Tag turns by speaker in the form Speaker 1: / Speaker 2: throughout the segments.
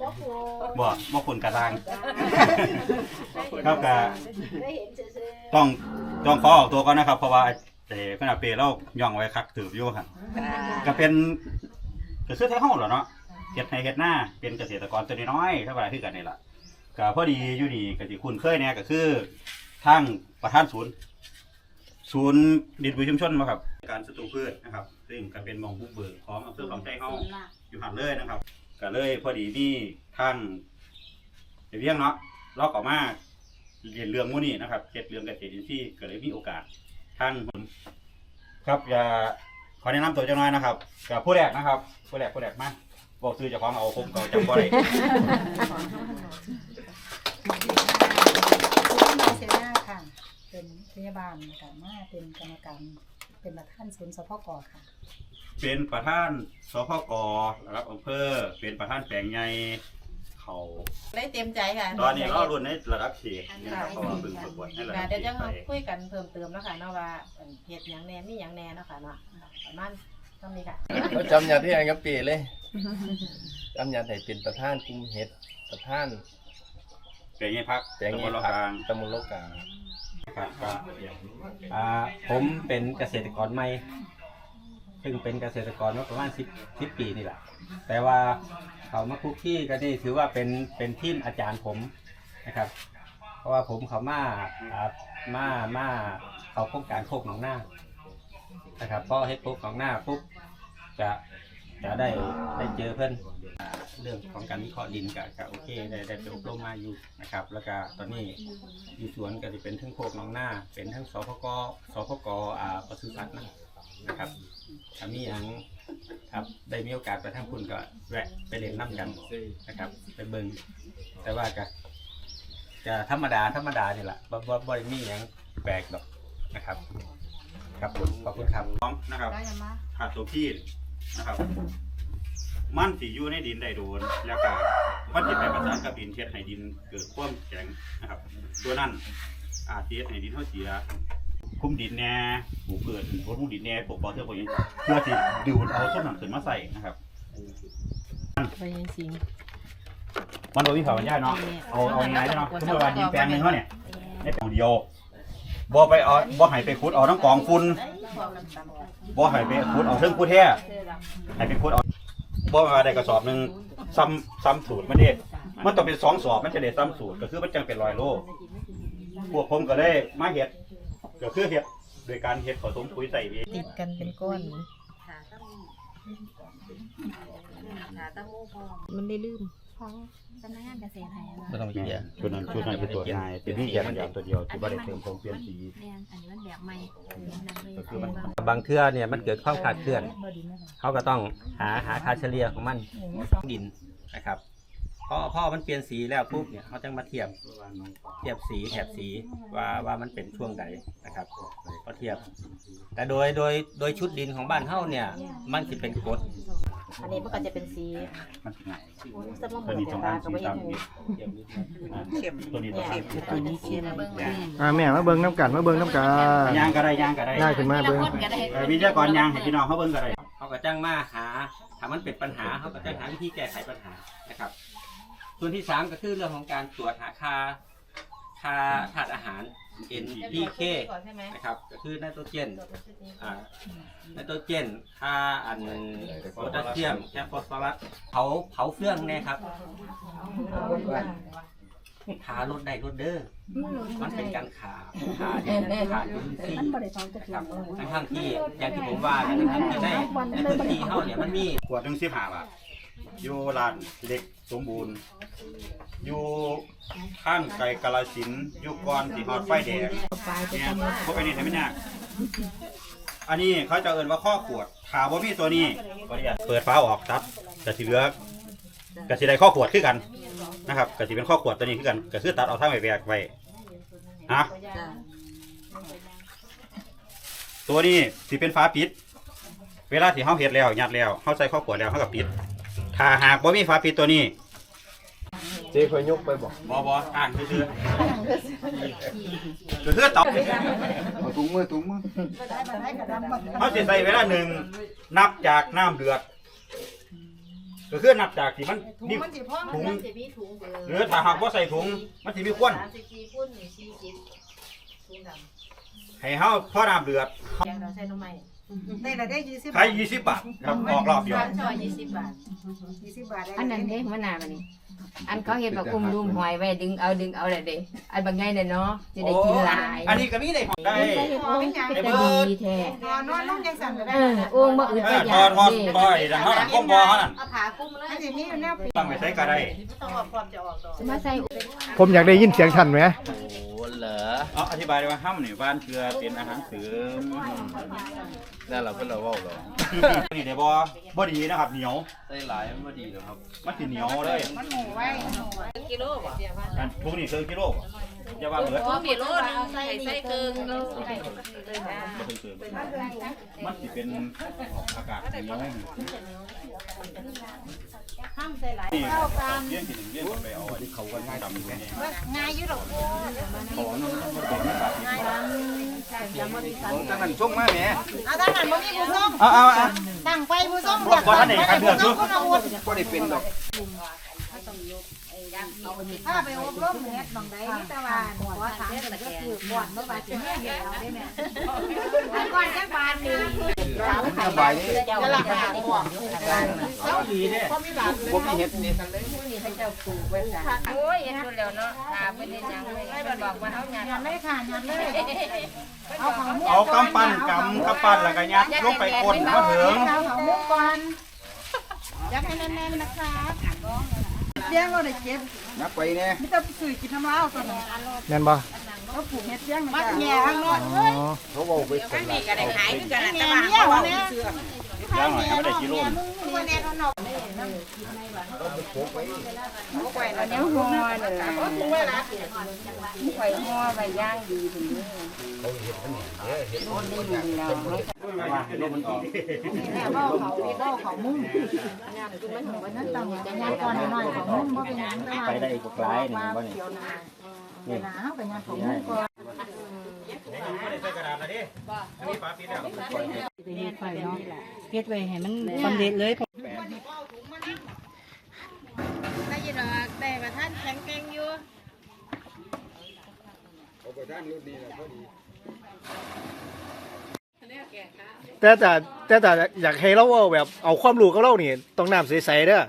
Speaker 1: บ่โผล่
Speaker 2: บ่บ่คนกระด้าง ครับก็
Speaker 1: ได้เห็นซื่อๆ
Speaker 2: ต้องต้องขอออกตัวก่อนนะครับ เพราะว่าแต่ขนาดเปรเราย่องไว้คักถืออยู่ครับก็เป็นก็คือไทยเฮาเหรอเนาะเฮ็ดให้เฮ็ดหน้าเป็นเกษตรกรตัวน้อยๆเท่าไหร่คือกันนี่ล่ะก็พอดีอยู่นี่ก็สิคุ้นเคยเนี่ยก็คือทางประธานศูนย์ ศูนย์ดินปุ๋ยชุมชนมาครับ การสตูพืชนะครับ ซึ่งก็เป็นหมองบุกเบิกของอำเภอคำไส้เฮาอยู่หันเลยนะครับ ก็เลยพอดีมีทางเดี๋ยวเรียงเนาะลอกออกมาเรียนเรื่องมู่นี้นะครับเก็ดเรื่องเกษตรอินทรีย์ก็เลยมีโอกาสท่างผมครับอย่าขอแนะนำตัวเจ้าน้อยนะครับกับผู้แรกนะครับ ผู้แรกผู้แรกมาบอกซื้อเจ้าของเอาผมก็จำบ่ได้
Speaker 3: คุณนาเซนาค่ะ เป็นพยาบาลนะคะมาเป็นกรรมการเป็นประธานศูนย์สพกค่ะ
Speaker 2: เป็นประธานสพกระดับอำเภอ เป็นประธานแปลงใหญ่เขา
Speaker 4: ได้เต็มใจค่ะ
Speaker 2: ตอนนี้เรารุ่นในระดับเขตนะครับเพราะว่าเพิ่งประกวดในระดั
Speaker 4: ค่ะ
Speaker 2: บ
Speaker 4: เดี๋ยว
Speaker 2: เข
Speaker 4: จะ
Speaker 2: ตไป
Speaker 4: คุยกันเพิ่มเติมแล้วค่ะเนาะว่าเอิ่นเฮ็ดหยังแหน่มีหยังแหน่เนาะค่ะเนาะประมาณต้องมีค่ะ
Speaker 5: เขาจำยาที่ไอ้กับปีเลยจำยาให้เป็นประธานกลุ่มเฮ็ดประธาน
Speaker 2: แปลงใหญ่พัก
Speaker 5: แปลง
Speaker 2: ตำบ
Speaker 5: เงี้
Speaker 2: ล
Speaker 5: ย
Speaker 2: ละ
Speaker 5: พั
Speaker 2: ก
Speaker 5: ก
Speaker 2: ลาง
Speaker 5: ตำบลโลกกลาง
Speaker 2: ครับครับ
Speaker 6: อ่าผมเป็นเกษตรกรใหม่ ซึ่งเป็นเกษตรกรมาประมาณสิบสิบปีนี่แหละ แต่ว่าเขามาคุกคี้ก็นี่ถือว่าเป็นเป็นทีมอาจารย์ผมนะครับ เพราะว่าผมเขามาอ่ามามาเขาโครงการโคกหนองหน้านะครับพอเฮ็ดโคกหนองหน้าปุ๊บจะจะได้ได้เจอเพื่อนเรื่องของการวิเคราะห์ดินกับกับโอเคได้ได้ไปอบรมมาอยู่นะครับ แล้วก็ตอนนี้อยู่สวนก็จะเป็นทั้งโคกหน้องหน้า เป็นทั้งสพกสพกอ่าปศุสัตว์นะ นะครับถ้ามีอย่างครับได้มีโอกาสไปทางคุณก็แวะไปเรียนน้ำกันนะครับไปเบิ่งแต่ว่าก็จะธรรมดาธรรมดานี่แหละบ่บ่บ่ได้มีอย่างแปลกดอกนะครับ ครับผมขอบคุณครับ
Speaker 2: น้องนะครับ
Speaker 3: ได้ยังมา
Speaker 2: ขาดตัวพี่นะครับ มันสิอยู่ในดินได้โดน แล้วก็มันจะไปประสานกับดินเฮ็ดให้ดินเกิดความแข็งนะครับ ตัวนั้นอาจจะเฮ็ดให้ดินเฮาเสีย คุ้มดินแน่ปลูกเกิดบนหุ้มดินแน่ปลูกบ่อเทือกพวกนี้เพื่อที่ดูดเอาต้นหนังขึ้นมาใส่นะครับ
Speaker 4: ไปยังสิง
Speaker 2: มันโดยวิภาวะยาเนาะเอาเอาง่ายๆเนาะสมมติว่าดินแปลงหนึงเขาเนี่ยในแปลงเดียวบ่ไปเอาบ่ให้ไปขุดเอาทั้งกองฝุ่นบ่ให้ไปขุดเอาเทิงผู้แท้ให้ไปขุดเอาบ่ว่าได้กระสอบหนึงซ้ำซ้ำสูตรมันเด้มันต้องเป็นสองสอบมันจะได้ซ้ำสูตรก็คือมันจังเป็นร้อยโลพวกผมก็ได้มาเฮ็ด ก็คือเฮ็ดโดยการเฮ็ดผสมปุ๋ยใส่เอง
Speaker 4: ติดกันเป็นก้อน
Speaker 1: ขาตั้งขาตั้งมูพอ
Speaker 4: มันได้ลืม
Speaker 1: ของสำนักงานเกษตรไทยนะ
Speaker 5: ไม่ต้องเขียน
Speaker 2: ชุดนั้นชุดนั้นเป็นตัวง่ายเป็นที่แยกอย่างตัวเดียวที่บ่ได้เติมผมเปลี่ยนสี
Speaker 1: แม่นอันนี้มันแบบใหม่นำเลย
Speaker 2: ก็คือมัน
Speaker 6: บางเทื่อเนี่ยมันเกิดความขาดเคลื่อนเขาก็ต้องหาหาค่าเฉลี่ยของมันดินนะครับ พอพอมันเปลี่ยนสีแล้วปุ๊บเนี่ยเขาจะมาเทียบเทียบสีแถบสีว่าว่ามันเป็นช่วงใดนะครับก็เทียบ แต่โดยโดยโดยชุดดินของบ้านเฮาเนี่ย มันจะเป็นกรด
Speaker 4: อันนี้มันก็จะเป็นสี
Speaker 2: มันง่าย
Speaker 4: สมม
Speaker 2: ตัวนี้
Speaker 4: ติ
Speaker 2: ต้อง
Speaker 4: ตา
Speaker 2: อ่าน
Speaker 4: ก็
Speaker 2: สี
Speaker 4: ไม่
Speaker 2: ตาม
Speaker 4: เห็น
Speaker 2: นี้เข้มตัวนี้ต้องอ่านสีตาม
Speaker 4: ตัวนี้เข้ม
Speaker 1: เบิ่งมา
Speaker 7: อ่าแม่มาเบิ่งน้ำกันมาเบิ่งน้ำกัน
Speaker 2: ยางก็ได้ยางก็ได้
Speaker 7: ง่ายขึ้นมาเบิ่ง
Speaker 2: เอ่อวิทยากรยางให้พี่น้องเขาเบิ่งก็ได้
Speaker 6: เขาก็จ้างมาหาถ้ามันเป็นปัญหาเขาก็จ้างหาวิธีแก้ไขปัญหานะครับ ส่วนที่สามก็คือเรื่องของการตรวจหาค่าค่าธาตุอาหาร NPK นะครับก็คือไนโตรเจนอ่าไนโตรเจนค่าอันโพแทสเซียมแคฟอสฟอรัสเผาเผาเฟืองแน่ครับขาลดได้ลดเด้อ มันเป็นการขาขาเนี่ยขาอินทรีย์
Speaker 3: มันบริษัทจะ
Speaker 6: นะ
Speaker 3: เขี
Speaker 6: ค
Speaker 3: ย
Speaker 6: รั
Speaker 3: น
Speaker 6: บทั้งที่อย่างที่ผมว่าเนี่ยทั้งที่ในในพื้นที่เฮาเนี่ยมันมี
Speaker 2: ขวดหนึ่งสิบห้าบาท อยู่ร้านเล็กสมบูรณ์ อยู่ข้างไก่กาลสินธุ์อยู่ก่อนสีหอดไฟแดงเนี่ยพวกอันนี้ทำไม่ยากอันนี้เขาจะเอิ้นว่าข้อขวดถามว่ามีตัวนี้เปิดฟ้าออกตัดกระสีเหลือกกระสีได้ข้อขวดคือกันนะครับกระสีเป็นข้อขวดตัวนี้คือกันก็คือตัดเอาทั้งใบแบกไว้นะตัวนี้สิเป็นฟ้าปิด เวลาที่เฮาเฮ็ดแล้วยัดแล้วเฮาใส่ข้อขวดแล้วเฮาก็ปิด ถ้าหากบ่มีฝาปิดตัวนี้
Speaker 5: เจ๊คอยยกไปบอก
Speaker 2: บ่บ่อ่านซื่อๆก็คือตอบ
Speaker 7: เอาถุงมือถุงมือ
Speaker 2: เฮาสิใส่เวลาหนึ่งนับจากน้ำเดือด ก็ก็คือนับจากที่มัน
Speaker 4: ถุง
Speaker 2: นี่
Speaker 4: มันสิพ่อ
Speaker 2: ถุง
Speaker 1: มันจะมีถุงเบอร์
Speaker 2: หรือถ้าหากว่าใส่ถุงมันสิมีควน
Speaker 1: สามสิบสี่พุ่นนี่สี่สิบถุงดำ
Speaker 2: ให้เฮาพ่อน้ำเดือด
Speaker 4: แกงเราใส่หน่อไม้
Speaker 3: ได้ละได้ยี่สิบ
Speaker 2: ใช้20บาทครับออกรอบเดียว
Speaker 1: สามช้อยยี่สิบบาท
Speaker 3: ยี่สิบบาทได้
Speaker 8: อันนั้นเด้มันหนามันนี่อันเขาเห็นแบบอุ้มรุมหอยไว้ดึงเอาดึงเอาเลยเด้อันบางไงเนี่ยเนาะจะได้กินหลาย
Speaker 2: อันนี้ก็มีได้ได้
Speaker 8: ได้โอ้ยเป็นตาดีแท้
Speaker 3: นอนนอนลงยังสั่นก็ได้
Speaker 8: เออโอ้งบ่อึด
Speaker 2: เอ
Speaker 8: บ่
Speaker 2: อ
Speaker 8: อ
Speaker 2: ท
Speaker 8: ยา
Speaker 2: อกดทอด
Speaker 8: เด้
Speaker 2: บ่อยดังเฮาดังก้มบ่เฮานั่น
Speaker 1: เอาผ้าคลุมเลย
Speaker 3: อันนี้มีอยู่แนวปี
Speaker 2: ตั้งไปใช้ก็ได้
Speaker 4: ไม่ต้องออกความจะออกดอก
Speaker 8: สมาใส่
Speaker 7: ผมอยากได้ยินเสียงท่านไหม
Speaker 5: โอ้ เหรอ
Speaker 2: เอาอธิบายได้ว่าห้ำนี่บ้านเชื่อเป็นอาหารเสริม
Speaker 5: นั่นเราเพิ่นเราเว้าเหรอ
Speaker 2: นี่เดี๋ยวบ่บ่ดีนะครับเหนียว
Speaker 5: ใส่หลายมันบ่ดีหรอกครับ
Speaker 2: มันสิเหนียวเลย
Speaker 3: มันหมูไว้
Speaker 1: กิโลบ่
Speaker 2: อันพวกนี้คือกิโล จะว่าเหมือน
Speaker 1: ถุงกิโลนึงใส่ใส่เกินโล
Speaker 2: บ่ถึงเกินมันสิเป็นอากาศเหนียว
Speaker 4: ห้ามใส่หลาย
Speaker 2: นี่เลี้ยงกินเลี้ยงไปเอาอันที่เขากันง่ายดำอยู่นี่
Speaker 3: ง่ายอยู่ดอก
Speaker 2: ขอนั่นมันเป็นไม่บาด
Speaker 7: ตั้งนั้นส่งมาแหม
Speaker 3: เอาตั้งนั้นบ่มีผู้ส่ง
Speaker 2: เอาเอาเอา
Speaker 3: ตั้งไฟผู้ส่ง
Speaker 2: บ่บ่ทันได้ใครเดือดอยู่
Speaker 3: คนอาวุธ
Speaker 7: ก็ได้เป็นดอก
Speaker 3: ถ้าไปอบรมเฮ็ดบางใดนี่ตะวันขอถามกันก็คือบ่อนเมื่อบาดสิแม่เดียวได้แม่ก่อนจักบาทนี่
Speaker 7: สบายนี่
Speaker 3: จะหลับหาบ่
Speaker 2: เจ้าดีเด้
Speaker 7: ผมมีเห็ดนี่
Speaker 8: โอ้ยเฮ็ดพุ่นแล้วเนาะถามเป็นหยังมันบอกว่าเอาหยัง
Speaker 3: ยันเลยค่ะยันเลยเอาของมุก
Speaker 2: เอากำปั้นกำกำปั้นแล้วก็ยัดลงไปกดมาถึง
Speaker 3: เอาของมุกก่อนยัดให้แน่นๆนะคะ เลี้ยงเราได้เก็บ
Speaker 7: นับไปแน่
Speaker 3: มิตรสื่อกินน้ำเล้าตัวนี้
Speaker 7: แม่นบ่
Speaker 3: เขาผูกเฮ็ดเลี้ยงมาแง่ข้างนอก
Speaker 7: อ๋อเขาบอกไปคนละ
Speaker 1: ก็ได้ขายคือกัน
Speaker 3: แง่เลี้ยงเนี่ย
Speaker 2: ย่างหน่อยให้มันได้กิโล
Speaker 3: ตัวแน่ข้างน อก
Speaker 8: อันนี้ห่อเลยล่ะข่อยห่อไว้ย่างดีถึงนี้มันได้ยินแล้วมัน
Speaker 3: แม่เบ้าเขาเบ้าเขามุ่งวันนั้นต่างจะงานก่อนหน่อยเขามุ่งบ่เป็นหยัง
Speaker 6: ไปได้อีกหลายหนึ่งบ่นี่
Speaker 3: เกี่ยวนาวเฮาไปงานเขามุ่งก่อน
Speaker 2: ไม่ได้ใส่กระดาษนะดิอันนี้ฝาปิดแล้ว
Speaker 3: เฮ็ดไปเนาะเฮ็ดไว้ให้มันสำเร็จเลย
Speaker 1: ได้ยินดอกได้ประท่านแข็งแกร่งอยู่
Speaker 4: ด้านรุ่นนี้
Speaker 7: แต่แต่แต่แต่อยากให้เราเอาแบบเอาความรู้กับเรานี่ต้องน้ำใสๆเด้อ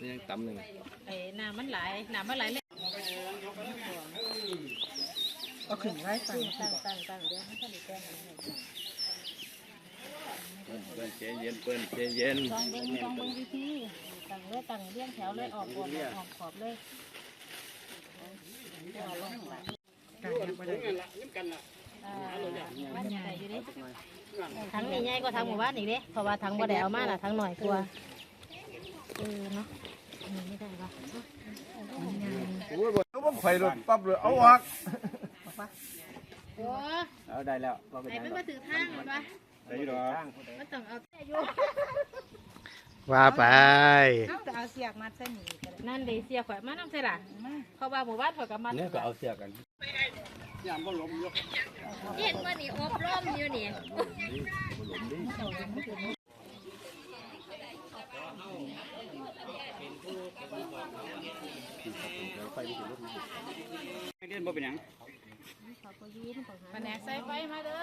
Speaker 5: นี่ยังตำหนึ่ง
Speaker 4: ไอ้น้ำมันไหลน้ำมันไหลเลย
Speaker 3: เอาขึ้นไว้ตั้ง
Speaker 4: ตั้งตั้งตั้งเดี๋ยวมันจะมีแก้ง
Speaker 5: เปิ้นเย็นเปิ้นเจเย็น
Speaker 4: ลองเบิ้งลองเบิ้งวิธี ตั้งเลยตั้งเรียงแถวเลยออกก่อนออกขอบเลยมันใหญ่อยู่ดิทั้งใหญ่ก็ทั้งหมู่บ้านอีกเด้เพราะว่าทั้งบ่ได้เอามาล่ะทั้งหน่อยกลัวเออเนาะไม่ได้ปะ
Speaker 7: โอ้ยบ่ต้องไข่รถปั๊บเลยเอาออก
Speaker 1: โอ้
Speaker 6: เอาได้แล้ว
Speaker 1: ไอ้
Speaker 6: ยัง
Speaker 1: มัน
Speaker 6: ดอ
Speaker 1: มาถือทางมันวะ
Speaker 2: ใส่อยู่ดอก
Speaker 1: มันต้องเอาแต่อยู่
Speaker 7: ว่าไป
Speaker 3: เอาแต่เอาเสียกมัดใส่หนีก็ได้
Speaker 4: นั่นเดเสียข่อยมาน้ำใช่ล่ะเพราะว่าหมู่บ้านข่อยกับมัน
Speaker 6: เนี่ยก็เอาเสื้อกัน
Speaker 1: เห็นว่านี่อบรมอยู่นี่
Speaker 2: ไม่เล่นบ่เป็นหยัง
Speaker 4: แผนกใส่ไฟมาเด้อ